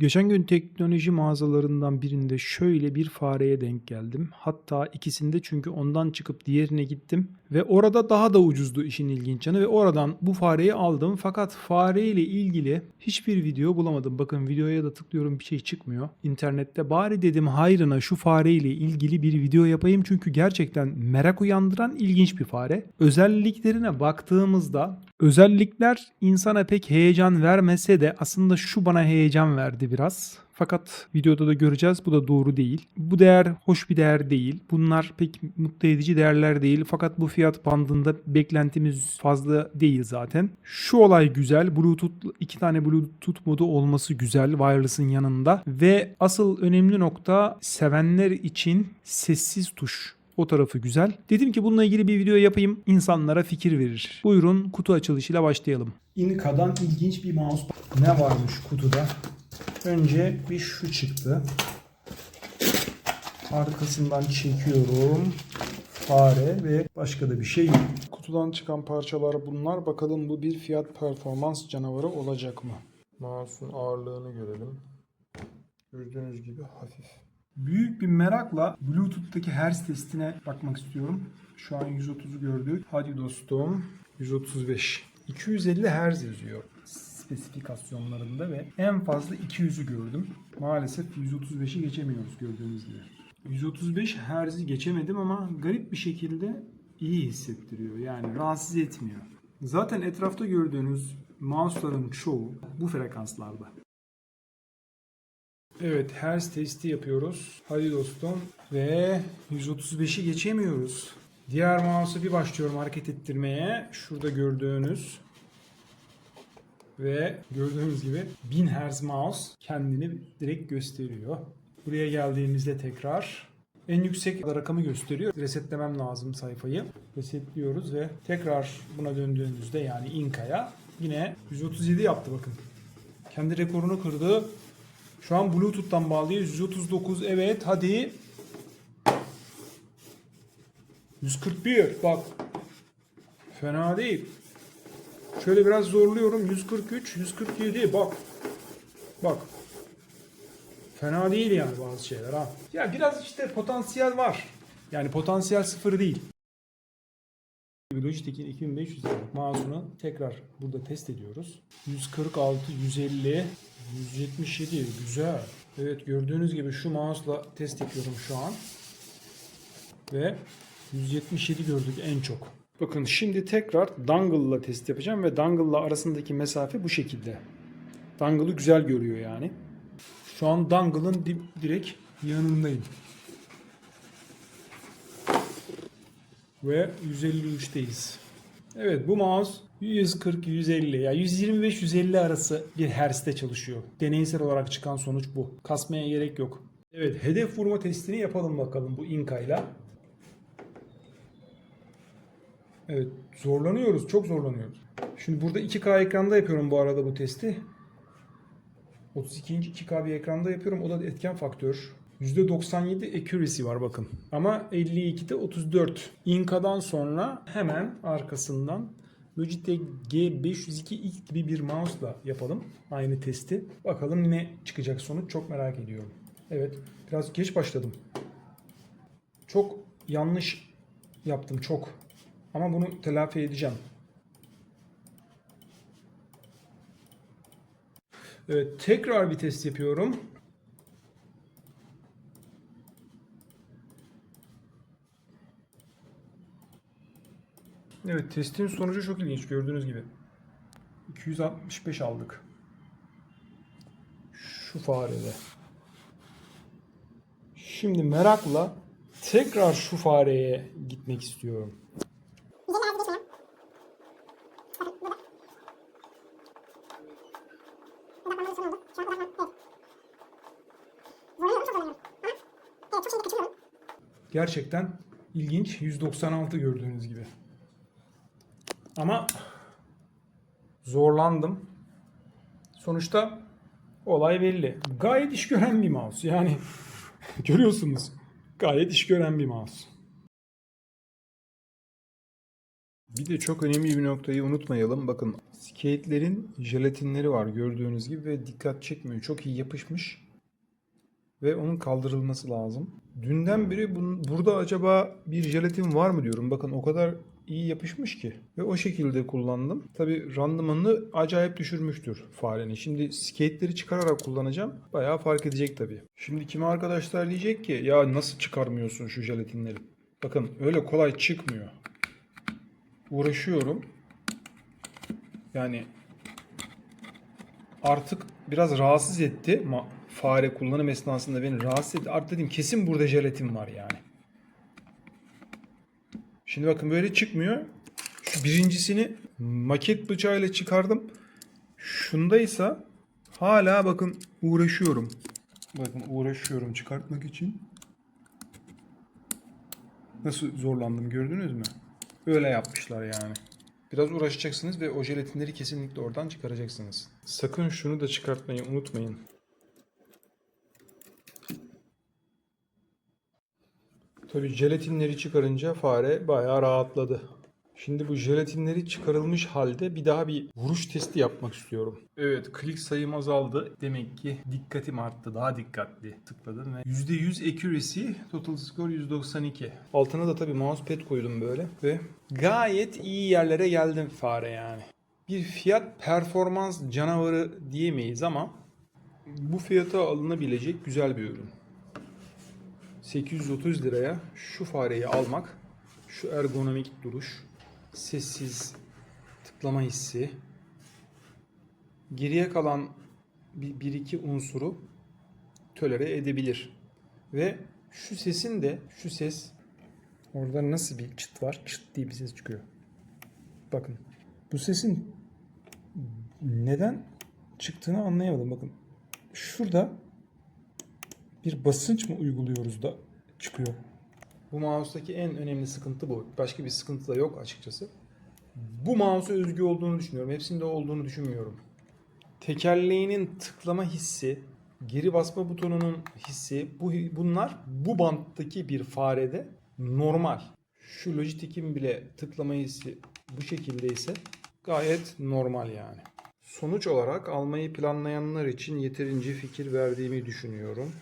Geçen gün teknoloji mağazalarından birinde şöyle bir fareye denk geldim. Hatta ikisinde çünkü ondan çıkıp diğerine gittim ve orada daha da ucuzdu işin ilginç yanı ve oradan bu fareyi aldım. Fakat fareyle ilgili hiçbir video bulamadım. Bakın videoya da tıklıyorum bir şey çıkmıyor. İnternette bari dedim hayrına şu fareyle ilgili bir video yapayım çünkü gerçekten merak uyandıran ilginç bir fare. Özelliklerine baktığımızda özellikler insana pek heyecan vermese de aslında şu bana heyecan verdi biraz. Fakat videoda da göreceğiz bu da doğru değil. Bu değer hoş bir değer değil. Bunlar pek mutlu edici değerler değil. Fakat bu fiyat bandında beklentimiz fazla değil zaten. Şu olay güzel. Bluetooth iki tane Bluetooth modu olması güzel wireless'ın yanında ve asıl önemli nokta sevenler için sessiz tuş. O tarafı güzel. Dedim ki bununla ilgili bir video yapayım. insanlara fikir verir. Buyurun kutu açılışıyla başlayalım. Inca'dan ilginç bir mouse. Ne varmış kutuda? Önce bir şu çıktı. Arkasından çekiyorum. Fare ve başka da bir şey yok. Kutudan çıkan parçalar bunlar. Bakalım bu bir fiyat performans canavarı olacak mı? Mouse'un ağırlığını görelim. Gördüğünüz gibi hafif. Büyük bir merakla Bluetooth'taki hertz testine bakmak istiyorum. Şu an 130'u gördük. Hadi dostum. 135. 250 hertz yazıyor spesifikasyonlarında ve en fazla 200'ü gördüm. Maalesef 135'i geçemiyoruz gördüğünüz gibi. 135 Hz'i geçemedim ama garip bir şekilde iyi hissettiriyor. Yani rahatsız etmiyor. Zaten etrafta gördüğünüz mouse'ların çoğu bu frekanslarda. Evet, hertz testi yapıyoruz. Hadi dostum. Ve 135'i geçemiyoruz. Diğer mouse'a bir başlıyorum hareket ettirmeye. Şurada gördüğünüz ve gördüğünüz gibi 1000 Hz mouse kendini direkt gösteriyor. Buraya geldiğimizde tekrar en yüksek rakamı gösteriyor. Resetlemem lazım sayfayı. Resetliyoruz ve tekrar buna döndüğümüzde yani Inca'ya yine 137 yaptı bakın. Kendi rekorunu kırdı. Şu an Bluetooth'tan bağlıyor. 139 evet hadi. 141 bak. Fena değil. Şöyle biraz zorluyorum. 143, 147 bak. Bak. Fena değil yani bazı şeyler ha. Ya biraz işte potansiyel var. Yani potansiyel sıfır değil. Logitech'in 2500 liralık mouse'unu tekrar burada test ediyoruz. 146, 150, 177 güzel. Evet gördüğünüz gibi şu mouse'la test yapıyorum şu an. Ve 177 gördük en çok. Bakın şimdi tekrar dongle ile test yapacağım ve dongle ile arasındaki mesafe bu şekilde. Dongle'ı güzel görüyor yani. Şu an dongle'ın di- direkt yanındayım. Ve 153'teyiz. Evet bu mouse 140-150 ya 125-150 arası bir hertz'te çalışıyor. Deneysel olarak çıkan sonuç bu. Kasmaya gerek yok. Evet hedef vurma testini yapalım bakalım bu Inca'yla. Evet zorlanıyoruz çok zorlanıyoruz. Şimdi burada 2K ekranda yapıyorum bu arada bu testi. 32. 2K bir ekranda yapıyorum. O da etken faktör. %97 accuracy var bakın. Ama 52'de 34. Inca'dan sonra hemen arkasından Logitech G502X gibi bir mouse'la yapalım aynı testi. Bakalım ne çıkacak sonuç çok merak ediyorum. Evet biraz geç başladım. Çok yanlış yaptım çok. Ama bunu telafi edeceğim. Evet, tekrar bir test yapıyorum. Evet, testin sonucu çok ilginç gördüğünüz gibi. 265 aldık. Şu farede. Şimdi merakla tekrar şu fareye gitmek istiyorum. Gerçekten ilginç. 196 gördüğünüz gibi. Ama zorlandım. Sonuçta olay belli. Gayet iş gören bir mouse. Yani görüyorsunuz. Gayet iş gören bir mouse. Bir de çok önemli bir noktayı unutmayalım. Bakın skate'lerin jelatinleri var gördüğünüz gibi ve dikkat çekmiyor. Çok iyi yapışmış ve onun kaldırılması lazım. Dünden beri bun- burada acaba bir jelatin var mı diyorum. Bakın o kadar iyi yapışmış ki ve o şekilde kullandım. Tabi randımanını acayip düşürmüştür farenin. Şimdi skate'leri çıkararak kullanacağım. Bayağı fark edecek tabi. Şimdi kimi arkadaşlar diyecek ki ya nasıl çıkarmıyorsun şu jelatinleri? Bakın öyle kolay çıkmıyor. Uğraşıyorum. Yani artık biraz rahatsız etti. Fare kullanım esnasında beni rahatsız etti. Artık dedim kesin burada jelatin var yani. Şimdi bakın böyle çıkmıyor. Şu birincisini maket bıçağıyla çıkardım. Şundaysa hala bakın uğraşıyorum. Bakın uğraşıyorum çıkartmak için. Nasıl zorlandım gördünüz mü? Öyle yapmışlar yani. Biraz uğraşacaksınız ve o jelatinleri kesinlikle oradan çıkaracaksınız. Sakın şunu da çıkartmayı unutmayın. Tabii jelatinleri çıkarınca fare bayağı rahatladı. Şimdi bu jelatinleri çıkarılmış halde bir daha bir vuruş testi yapmak istiyorum. Evet klik sayım azaldı. Demek ki dikkatim arttı. Daha dikkatli tıkladım ve %100 accuracy total score 192. Altına da tabii mousepad koydum böyle ve gayet iyi yerlere geldim fare yani. Bir fiyat performans canavarı diyemeyiz ama bu fiyata alınabilecek güzel bir ürün. 830 liraya şu fareyi almak, şu ergonomik duruş, sessiz tıklama hissi, geriye kalan bir, bir iki unsuru tölere edebilir. Ve şu sesin de şu ses orada nasıl bir çıt var? Çıt diye bir ses çıkıyor. Bakın. Bu sesin neden çıktığını anlayamadım. Bakın. Şurada bir basınç mı uyguluyoruz da çıkıyor. Bu mouse'daki en önemli sıkıntı bu. Başka bir sıkıntı da yok açıkçası. Bu mouse'a özgü olduğunu düşünüyorum. Hepsinde olduğunu düşünmüyorum. Tekerleğinin tıklama hissi, geri basma butonunun hissi, bu bunlar bu banttaki bir farede normal. Şu Logitech'in bile tıklama hissi bu şekilde ise gayet normal yani. Sonuç olarak almayı planlayanlar için yeterince fikir verdiğimi düşünüyorum.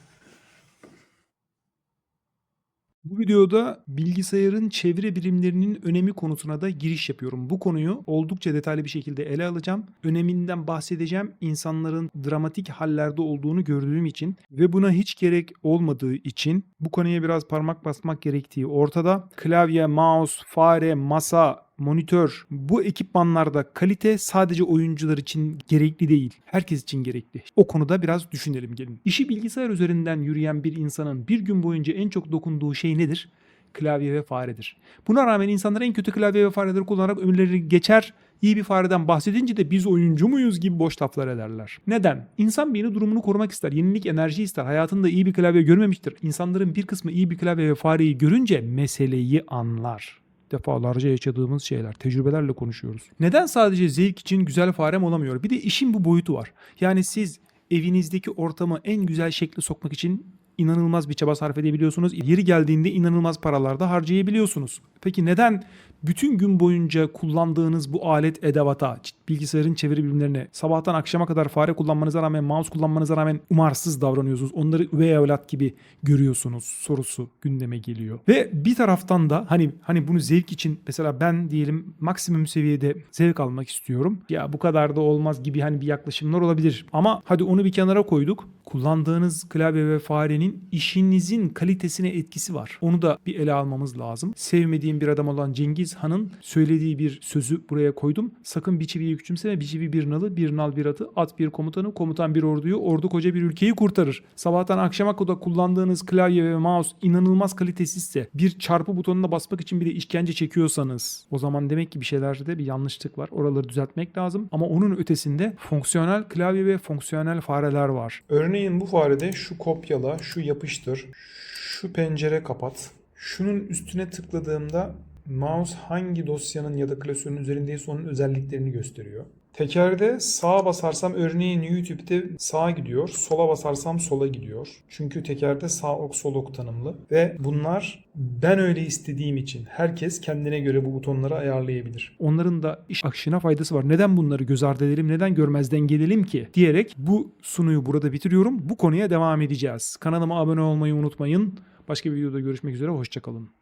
Bu videoda bilgisayarın çevre birimlerinin önemi konusuna da giriş yapıyorum. Bu konuyu oldukça detaylı bir şekilde ele alacağım. Öneminden bahsedeceğim. İnsanların dramatik hallerde olduğunu gördüğüm için ve buna hiç gerek olmadığı için bu konuya biraz parmak basmak gerektiği ortada. Klavye, mouse, fare, masa, monitör bu ekipmanlarda kalite sadece oyuncular için gerekli değil. Herkes için gerekli. O konuda biraz düşünelim gelin. İşi bilgisayar üzerinden yürüyen bir insanın bir gün boyunca en çok dokunduğu şey nedir? Klavye ve faredir. Buna rağmen insanlar en kötü klavye ve fareleri kullanarak ömürleri geçer. İyi bir fareden bahsedince de biz oyuncu muyuz gibi boş laflar ederler. Neden? İnsan beyni durumunu korumak ister. Yenilik enerji ister. Hayatında iyi bir klavye görmemiştir. İnsanların bir kısmı iyi bir klavye ve fareyi görünce meseleyi anlar defalarca yaşadığımız şeyler, tecrübelerle konuşuyoruz. Neden sadece zevk için güzel farem olamıyor? Bir de işin bu boyutu var. Yani siz evinizdeki ortamı en güzel şekle sokmak için inanılmaz bir çaba sarf edebiliyorsunuz. Yeri geldiğinde inanılmaz paralar da harcayabiliyorsunuz. Peki neden bütün gün boyunca kullandığınız bu alet edevata, bilgisayarın çeviri bilimlerine, sabahtan akşama kadar fare kullanmanıza rağmen, mouse kullanmanıza rağmen umarsız davranıyorsunuz. Onları üvey evlat gibi görüyorsunuz sorusu gündeme geliyor. Ve bir taraftan da hani hani bunu zevk için mesela ben diyelim maksimum seviyede zevk almak istiyorum. Ya bu kadar da olmaz gibi hani bir yaklaşımlar olabilir. Ama hadi onu bir kenara koyduk. Kullandığınız klavye ve farenin işinizin kalitesine etkisi var. Onu da bir ele almamız lazım. Sevmediğim bir adam olan Cengiz Han'ın söylediği bir sözü buraya koydum. Sakın bir çiviyi küçümseme. Bir çivi bir nalı, bir nal bir atı, at bir komutanı, komutan bir orduyu, ordu koca bir ülkeyi kurtarır. Sabahtan akşama kadar kullandığınız klavye ve mouse inanılmaz kalitesizse, bir çarpı butonuna basmak için bile işkence çekiyorsanız o zaman demek ki bir şeylerde bir yanlışlık var. Oraları düzeltmek lazım. Ama onun ötesinde fonksiyonel klavye ve fonksiyonel fareler var. Örneğin bu farede şu kopyala, şu yapıştır, şu pencere kapat. Şunun üstüne tıkladığımda mouse hangi dosyanın ya da klasörün üzerindeyse onun özelliklerini gösteriyor. Tekerde sağa basarsam örneğin YouTube'de sağa gidiyor. Sola basarsam sola gidiyor. Çünkü tekerde sağ ok sol ok tanımlı. Ve bunlar ben öyle istediğim için herkes kendine göre bu butonları ayarlayabilir. Onların da iş akışına faydası var. Neden bunları göz ardı edelim, neden görmezden gelelim ki diyerek bu sunuyu burada bitiriyorum. Bu konuya devam edeceğiz. Kanalıma abone olmayı unutmayın. Başka bir videoda görüşmek üzere. Hoşçakalın.